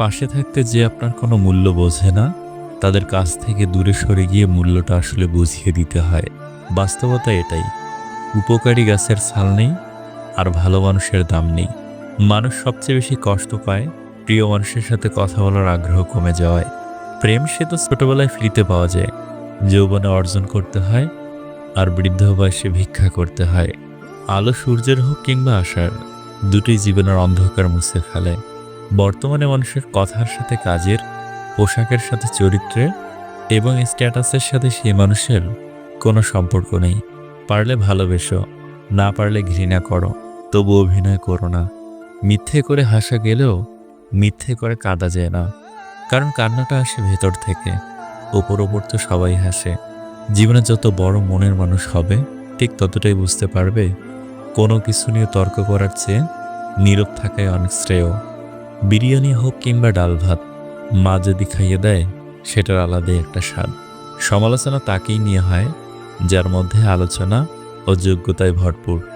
পাশে থাকতে যে আপনার কোনো মূল্য বোঝে না, তাদের কাছ থেকে দূরে সরে গিয়ে মূল্যটা আসলে বুঝিয়ে দিতে হয়। বাস্তবতা এটাই। উপকারী গাছের ছাল নেই, আর ভালো মানুষের দাম নেই। মানুষ সবচেয়ে বেশি কষ্ট পায়, প্রিয় মানুষের সাথে কথা বলার আগ্রহ কমে যাওয়ায়। প্রেম সে তো ছোটবেলায় ফ্রিতে পাওয়া যায়। যৌবনে অর্জন করতে হয়, আর বৃদ্ধ বয়সে ভিক্ষা করতে হয়। আলো সূর্যের হোক কিংবা আশার দুটোই জীবনের অন্ধকার মুছে ফেলে। বর্তমানে মানুষের কথার সাথে কাজের, পোশাকের সাথে চরিত্রের এবং স্ট্যাটাসের সাথে সে মানুষের কোনো সম্পর্ক নেই। পারলে ভালোবেসো, না পারলে ঘৃণা করো, তবু অভিনয় করো না। মিথ্যে করে হাসা গেলেও মিথ্যে করে কাঁদা যায় না। কারণ কান্নাটা আসে ভেতর থেকে, ওপর ওপর তো সবাই হাসে। জীবনে যত বড় মনের মানুষ হবে, ঠিক ততটাই বুঝতে পারবে, কোনো কিছু নিয়ে তর্ক করার চেয়ে নীরব থাকায় অনেক শ্রেয়। বিরিয়ানি হোক কিংবা ডাল ভাত, মা যদি খাইয়ে দেয়, সেটার আলাদাই একটা স্বাদ। সমালোচনা তাকেই নিয়ে হয়, যার মধ্যে আলোচনা ও যোগ্যতায় ভরপুর।